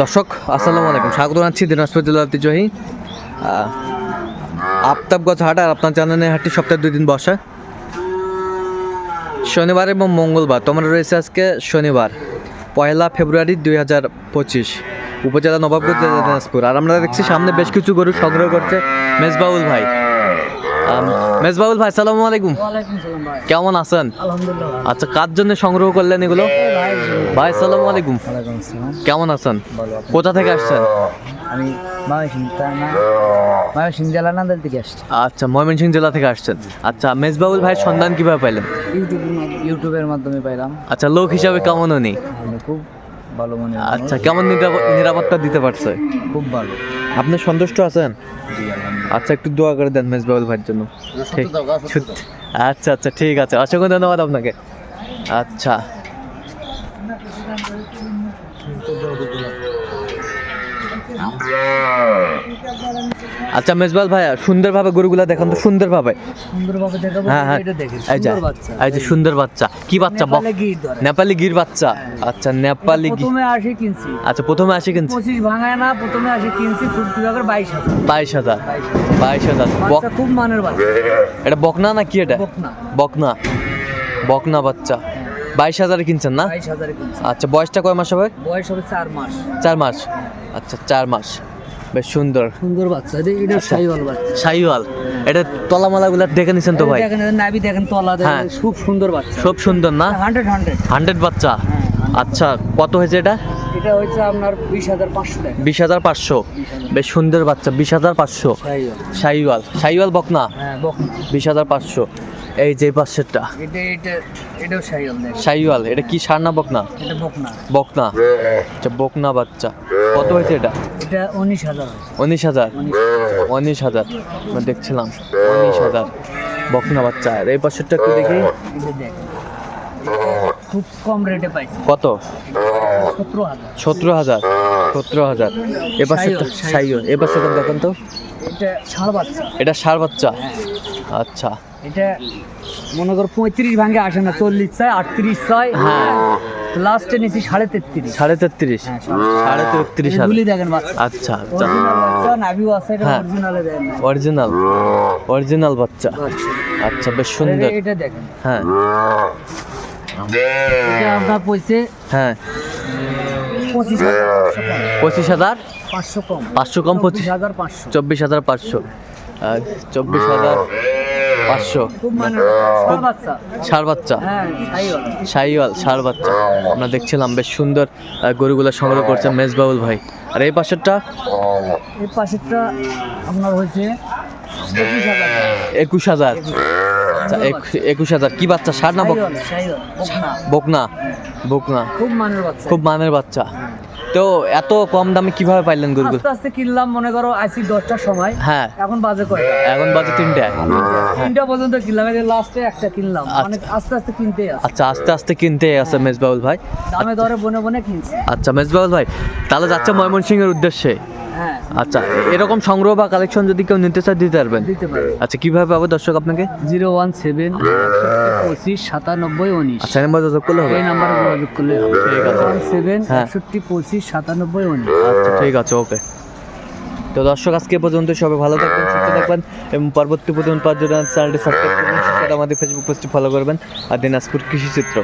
দর্শক, আসসালামু আলাইকুম। স্বাগত জানাচ্ছি দিনাজপুর জেলা ঐতিহ্যবাহী আফতাবগঞ্জ হাট আর আপনার জানেন হাটটি সপ্তাহে দুই দিন বসে। শনিবার এবং মঙ্গলবার, তোমরা রয়েছে আজকে শনিবার, পয়লা ফেব্রুয়ারি দুই হাজার পঁচিশ, উপজেলা নবাবগঞ্জ দিনাজপুর। আর আমরা দেখছি সামনে বেশ কিছু গরু সংগ্রহ করছে মেজবাউল ভাই। মেজবাউল ভাই সালামু আলাইকুম কেমন আছেন? আচ্ছা কার জন্য সংগ্রহ করলেন এগুলো? ভাই সালামু আলাইকুম। কেমন আছেন? কোথা থেকে আসছেন? আমি ময়মনসিংহ জেলা নান্দাল থেকে আসছি। আচ্ছা ময়মনসিংহ জেলা থেকে আসছেন। আচ্ছা মেজবাউল ভাইয়ের সন্ধান কীভাবে পাইলেন? ইউটিউবের মাধ্যমে পাইলাম। আচ্ছা লোক হিসাবে কেমন উনি? খুব। ভালো মানে আচ্ছা কেমন নিরাপত্তা দিতে পারছে? খুব ভালো। আপনি সন্তুষ্ট আছেন? আচ্ছা একটু দোয়া করে দেন মেজবাউল ভাইয়ের জন্য। আচ্ছা আচ্ছা ঠিক আছে। অসংখ্য ধন্যবাদ আপনাকে। আচ্ছা। আচ্ছা মেজবাল ভাই সুন্দরভাবে গরুগুলা দেখান তো সুন্দরভাবে। সুন্দরভাবে দেখাবো হ্যাঁ হ্যাঁ। দেখেন এই যে সুন্দর বাচ্চা। এই যে সুন্দর বাচ্চা। কি বাচ্চা নেপালি গির বাচ্চা। আচ্ছা নেপালি গির। প্রথমে আসি কিনছি। আচ্ছা প্রথমে আসি কিনছি। পঁচিশ ভাঙায় না প্রথমে আসি কিনছি খুব বিভাগের বাইশ হাজার। বাইশ হাজার। খুব মানের বাচ্চা। এটা বকনা না কি এটা? বকনা। বকনা। বকনা বাচ্চা। বাইশ হাজারে কিনছেন না? আচ্ছা বয়সটা কয় মাস হবে? বয়স হবে চার মাস। চার মাস। আচ্ছা চার মাস। বেশ সুন্দর। সুন্দর বাচ্চা এটা- এটা আচ্ছা। সাইওয়াল বাচ্চা। শাহিওয়াল। এটা তলামালাগুলা দেখে নিছেন তো ভাই? দেখেন নাবি দেখেন তলা দেখেন হ্যাঁ। খুব সুন্দর বাচ্চা। খুব সুন্দর না? Hundred hundred. হান্ড্রেড বাচ্চা? আচ্ছা কত হয়েছে এটা? এটা হয়েছে আপনার বিশ হাজার পাঁচশো বিশ হাজার পাঁচশো। বেশ সুন্দর বাচ্চা বিশ হাজার পাঁচশো। সাইওয়াল শাহিওয়াল। শাহিওয়াল বকনা? হ্যাঁ বিশ হাজার পাঁচশো। এই যে পাশেরটা। এটা এটা সাইওয়াল এটা কি সার না বকনা? বকনা। বকনা। আচ্ছা বকনা বাচ্চা। কত হয়েছে এটা? এটা উনিশ হাজার উনিশ হাজার? উনিশ হাজার। দেখছিলাম। উনিশ হাজার। বকনা বাচ্চা। আর এই পাশেরটা একটু দেখ। খুব কম রেটে পাইছি। কত? সতেরো হাজার। সতেরো হাজার? সতেরো হাজার। এ পাশেরটা সাইও এ পাশেরটা দেখেন তো? এটা ষাঁড় বাচ্চা। এটা সার বাচ্চা? হ্যাঁ। আচ্ছা। এটা মনে কর পঁয়ত্রিশ ভাঙে আসে না চল্লিশ চাই আটত্রিশ চাই। হ্যাঁ। লাস্টে নিয়েছি সাড়ে তেত্রিশ। সাড়ে তেত্রিশ? হ্যাঁ, সাড়ে- তেত্রিশ। হাজার। দেখেন আচ্ছা আচ্ছা। নাভিও আছে এটা হ্যাঁ। অরিজিনালে দেন অরিজিনাল অরিজিনাল বাচ্চা। আচ্ছা বেশ সুন্দর। এটা দেখেন। হ্যাঁ। আপনার পয়সে? হ্যাঁ। পঁচিশ হাজার পাঁচশো কম। পঁচিশ কম। পঁচিশ হাজার পাঁচশো। চব্বিশ হাজার পাঁচশো। চব্বিশ হাজার পাঁচশো। খুব মানে বাচ্চা। ষাড় বাচ্চা। হ্যাঁ সাইওয়াল। ষাড় বাচ্চা। আমরা দেখছিলাম বেশ সুন্দর গরুগুলো সংগ্রহ করছে মেজবাউল ভাই। আর এই পাশেরটা? এই পাশেরটা আপনার হয়েছে একুশ হাজার। আচ্ছা একুশ হাজার। কি বাচ্চা? ষাড় না বকনা। বকনা। বকনা? খুব মানের বাচ্চা। খুব মানের বাচ্চা। তো এত কম দামে কীভাবে পাইলেন গরুগুলো? আস্তে আস্তে কিনলাম মনে করো আইসি দশটার সময়। হ্যাঁ। এখন বাজে কয়টা? এখন বাজে তিনটে। তিনটা পর্যন্ত কিনলাম এই লাস্টে একটা কিনলাম। মানে আস্তে আস্তে কিনতে আছে। আচ্ছা আস্তে আস্তে কিনতে আছে মেজবাউল ভাই। দামে দরে বনে বনে কিনছি। আচ্ছা মেজবাউল ভাই তাহলে যাচ্ছে ময়মনসিংহের উদ্দেশ্যে। হ্যাঁ। আচ্ছা এরকম সংগ্রহ বা কালেকশন যদি কেউ নিতে চায় দিতে পারবেন? দিতে পারে আচ্ছা কীভাবে পাবো দর্শক আপনাকে? জিরো ওয়ান সেভেন পঁচিশ সাতানব্বই উনিশ। আচ্ছা নাম্বার যোগাযোগ করলে হবে? এই নাম্বারে যোগাযোগ করলে ঠিক আছে। ওয়ান সেভেন হ্যাঁ। একষট্টি পঁচিশ সাতানব্বই উনিশ। আচ্ছা ঠিক আছে ওকে। তো দর্শক আজকে পর্যন্ত সবাই ভালো থাকবেন সুস্থ থাকবেন এবং পরবর্তী পর্যন্ত পাঁচ চ্যানেলটি সাবস্ক্রাইব করবেন। আমাদের ফেসবুক পেজটি ফলো করবেন। আর দিনাজপুর কৃষি চিত্র।